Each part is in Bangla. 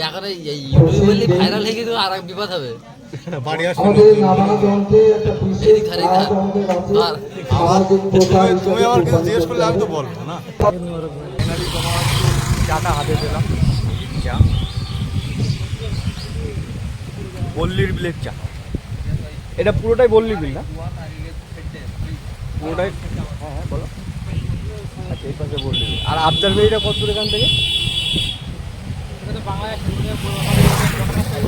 এখন এই এই ইউটিউবে বললে ভাইরাল হয়ে গেলে আর বিপদ হবে। বাড়ি আসলে আমাদের নানা যন্ত্রে একটা বিশেষ এদিক আর এদিক কাজ আমাদের আছে আর সামাজিক প্রচার তুমি- তুমি আমার কিছু জিজ্ঞেস করলে আমি তো বলব না। চাটা হাতে পেলাম। চা বল্লির বিলের চা। এটা পুরোটাই বললি বিল না? পুরোটাই হ্যাঁ হ্যাঁ বলো। আচ্ছা এই পাশে বল্লির বিল আর আবদার ভেরিটা কত দূর এখান থেকে?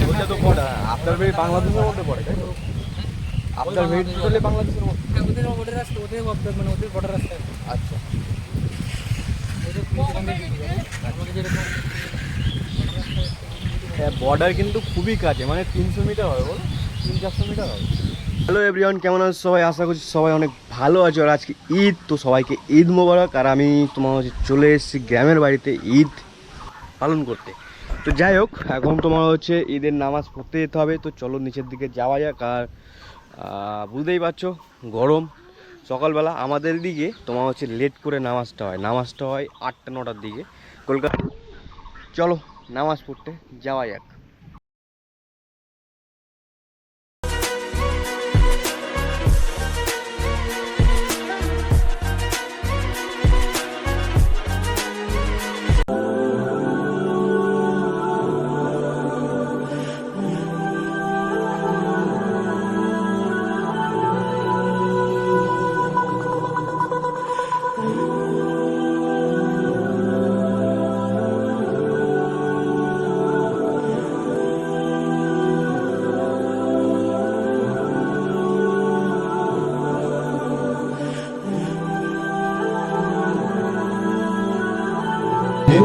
ওইটা তো পড়ে আবদার ভেরি বাংলাদেশের মধ্যে পড়ে তাই তো? ভেরি টোটালি বাংলাদেশের মধ্যে। ওদের ওদের রাস্তা ওদের অবদার মানে ওদের বর্ডার রাস্তা। আচ্ছা। হ্যাঁ বর্ডার কিন্তু খুবই কাছে মানে তিনশো মিটার হবে বলো তিন চারশো মিটার হবে। হ্যালো এভরিওয়ান কেমন আছো সবাই? আশা করছি সবাই অনেক ভালো আছো। আর আজকে ঈদ তো সবাইকে ঈদ মোবারক। আর আমি তোমার হচ্ছে চলে এসেছি গ্রামের বাড়িতে ঈদ পালন করতে। তো যাই হোক, এখন তোমার হচ্ছে ঈদের নামাজ পড়তে যেতে হবে, তো চলো নিচের দিকে যাওয়া যাক। আর বুঝতেই পারছ, গরম সকালবেলা। আমাদের দিকে তোমার হচ্ছে লেট করে নামাজটা হয়। নামাজটা হয় আটটা, নটার দিকে। কলকাতা চলো, নামাজ পড়তে যাওয়া যাক।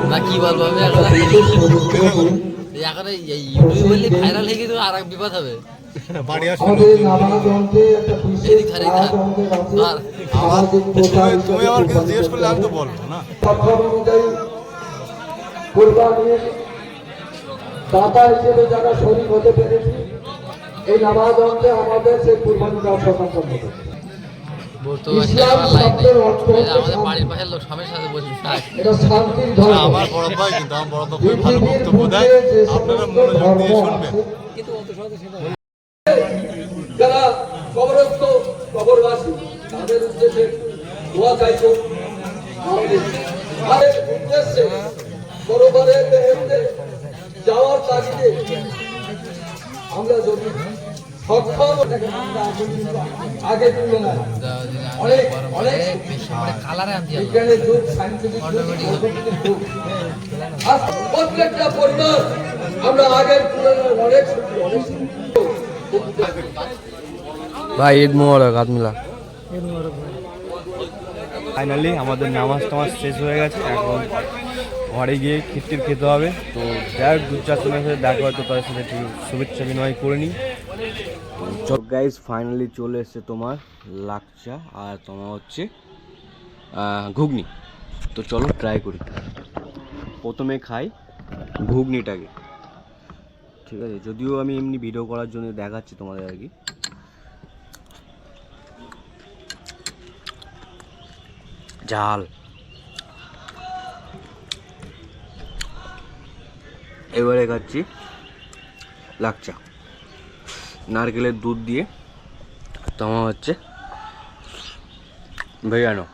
না কি বলব আমি এখন? এই ইউটিউবে বললে ভাইরাল হয়ে গেলে আর এক বিপদ হবে। বাড়ি আসলে এদিক আর তুমি- তুমি আমার কিছু কোরবানি জিজ্ঞেস করলে আমি তো করতে বলব না? কোরবানির দাতা হিসেবে যারা শরীর হতে পেরেছি এই নামাজ অন্তে আমাদের সেই কোরবানি দেওয়া সম্পন্ন হবে আমাদের বাড়ির পাশের লোক সাথে বসে থাকে এটা শান্তির ধর্ম। আমার বড় ভাই কিন্তু আমার বড় তো ভালো বক্তব্য দেয়। আপনারা মনোযোগ দিয়ে শুনবেন। আছে কিন্তু অত সহজে সেটা যারা কবরস্থ কবরবাসী তাদের উদ্দেশ্যে দোয়া চাইছো তাদের উদ্দেশ্যে বড়বারের যাওয়ার তাগিদে আমরা যদি প্রত্যেকটা পরিবার আমরা আগের তুলনায় অনেক। ভাই ঈদ মোবারক আদমিলা ফাইনালি আমাদের নামাজ টামাজ শেষ হয়ে গেছে এখন ঘরে গিয়ে খিস্তির খেতে হবে। তো যাই হোক দু চারজনের সাথে দেখা হয়তো তাদের সাথে একটু শুভেচ্ছা বিনিময় করে নিই। তো গাইজ ফাইনালি চলে এসছে তোমার লাকচা আর তোমার হচ্ছে ঘুগনি। তো চলো ট্রাই করি। প্রথমে খাই ঘুগনিটাকে। ঠিক আছে, যদিও আমি এমনি ভিডিও করার জন্য দেখাচ্ছি তোমাদের আর কি। ঝাল। এবারে খাচ্ছি লাকচা নারকেলের দুধ দিয়ে। তোমার হচ্ছে ভেজানো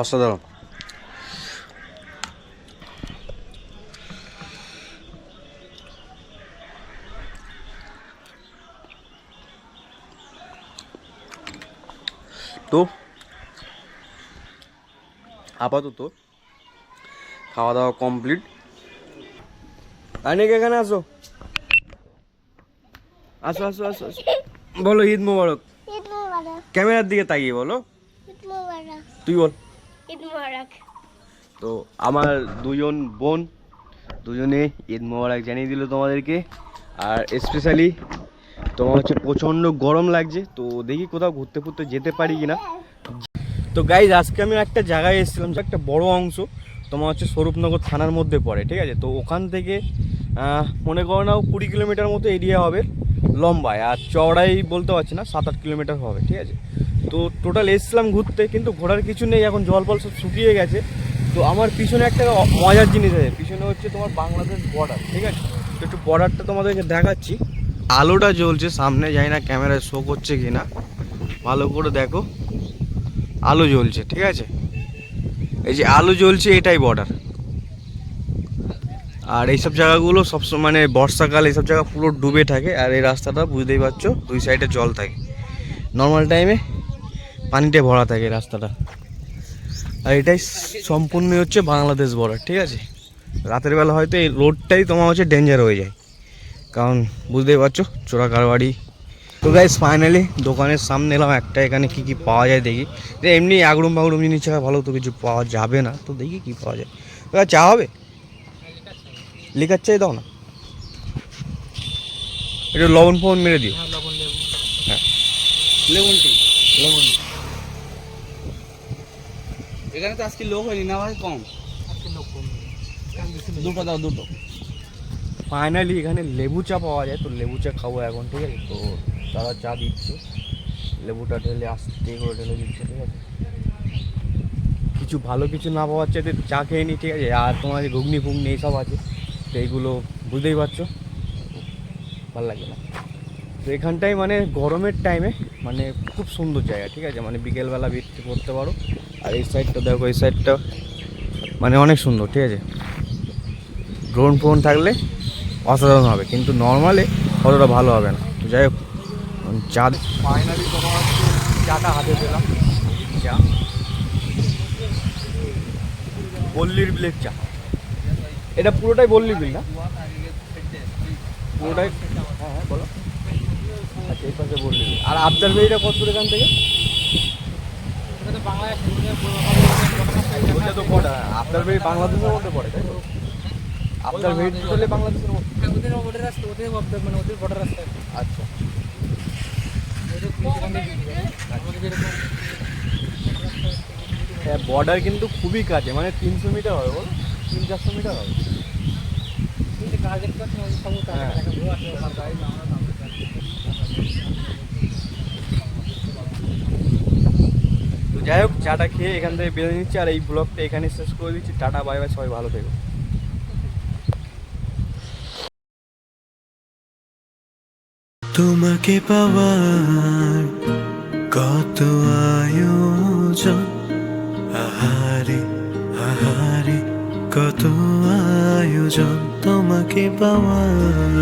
অসাধারণ। তো আপাতত খাওয়া দাওয়া কমপ্লিট। অনেক এখানে আসো। আসো আসো আসো বলো ঈদ মোবারক। ক্যামেরার দিকে তাকিয়ে বলো। তুই বল। ঈদ মুবারক। তো আমার দুজন বোন দুজনে ঈদ মোবারক জানিয়ে দিল তোমাদেরকে। আর স্পেশালি তোমার হচ্ছে প্রচণ্ড গরম লাগছে তো দেখি কোথাও ঘুরতে ফুরতে যেতে পারি কি না তো গাইজ আজকে আমি একটা জায়গায় এসেছিলাম যে একটা বড় অংশ তোমার হচ্ছে স্বরূপনগর থানার মধ্যে পড়ে ঠিক আছে? তো ওখান থেকে মনে করো নাও কুড়ি কিলোমিটার মতো এরিয়া হবে। লম্বায় আর চওড়াই বলতে পারছি না, সাত আট কিলোমিটার হবে, ঠিক আছে? তো টোটাল এসছিলাম ঘুরতে, কিন্তু ঘোরার কিছু নেই, এখন জল ফল সব শুকিয়ে গেছে। তো আমার পিছনে একটা মজার জিনিস আছে, পিছনে হচ্ছে তোমার বাংলাদেশ বর্ডার ঠিক আছে? তো একটু বর্ডারটা তোমাদেরকে দেখাচ্ছি। আলোটা জ্বলছে, সামনে যাই না ক্যামেরায় শো করছে কি না ভালো করে দেখো। আলো জ্বলছে, ঠিক আছে? এই যে আলো জ্বলছে, এটাই বর্ডার আর এইসব জায়গাগুলো সবসময় মানে বর্ষাকাল এইসব জায়গা পুরো ডুবে থাকে আর এই রাস্তাটা বুঝতেই পারছ, দুই সাইডে জল থাকে। নর্মাল টাইমে পানিতে ভরা থাকে রাস্তাটা। আর এটাই সম্পূর্ণ হচ্ছে বাংলাদেশ বর্ডার ঠিক আছে? রাতের বেলা হয়তো এই রোডটাই তোমার হচ্ছে ডেঞ্জার হয়ে যায়। কারণ বুঝতেই পারছ, চোরা কারবাড়ি তো গাইস ফাইনালি দোকানের সামনে এলাম, একটা এখানে কি কি পাওয়া যায় দেখি। যে এমনি আগরুম বাগরুম জিনিস ছাড়া ভালো তো কিছু পাওয়া যাবে না, তো দেখি কি পাওয়া যায়। চা হবে? লিকার চাই দাও না। একটু লবণ ফবণ মেরে দিও। হ্যাঁ লবণ হ্যাঁ। লেবুন টি লবণ এখানে তো আজকে লোক হয়নি না ভাই কম। আজকে লোক কম। দুটো দাও দুটো। ফাইনালি এখানে লেবু চা পাওয়া যায় তো লেবু চা খাব এখন ঠিক আছে? তো তারা চা দিচ্ছে। লেবুটা ঢেলে আস্তে করে ঢেলে দিচ্ছে ঠিক আছে? কিছু ভালো কিছু না পাওয়ার চাইতে চা খেয়ে নি ঠিক আছে? আর তোমার যে ঘুগনি ফুগনি এইসব আছে। তো এইগুলো বুঝতেই পারছ? ভালো লাগে না। তো এখানটাই মানে গরমের টাইমে মানে খুব সুন্দর জায়গা ঠিক আছে? মানে বিকেলবেলা বিক্রি করতে পারো। আর এই সাইডটা দেখো এই সাইডটা মানে অনেক সুন্দর ঠিক আছে? ড্রোন ফোন থাকলে অসাধারণ হবে কিন্তু নর্মালে অতটা ভালো হবে না। তো যাই হোক চা ফাইনালি তোমার চাটা হাতে পেলাম। চা। বল্লির ব্লেক চা। এটা পুরোটাই বললি বিল না? পুরোটাই? হ্যাঁ হ্যাঁ বলো। আচ্ছা বল্লির আর আবদার ভেরিটা কত দূর এখান থেকে? ওইটা তো বাংলাদেশের মধ্যে পড়ে, তাই তো? আবদার বাংলাদেশের মধ্যে। ওদের রাস্তা ওদের মানে ওদের বর্ডার রাস্তা আচ্ছা। হ্যাঁ বর্ডার কিন্তু খুবই কাছে মানে তিনশো মিটার হবে, বলো। তিন চারশো মিটার হবে হ্যাঁ। তো যাই হোক চাটা খেয়ে এখান থেকে বেরোয় নিচ্ছি আর এই ব্লগটা এখানে শেষ করে দিচ্ছি টাটা বাই বাই সবাই ভালো থেকো তোমাকে পাওয়ার কত আয়োজন আহারে আহারে কত আয়োজন তোমাকে পাওয়ার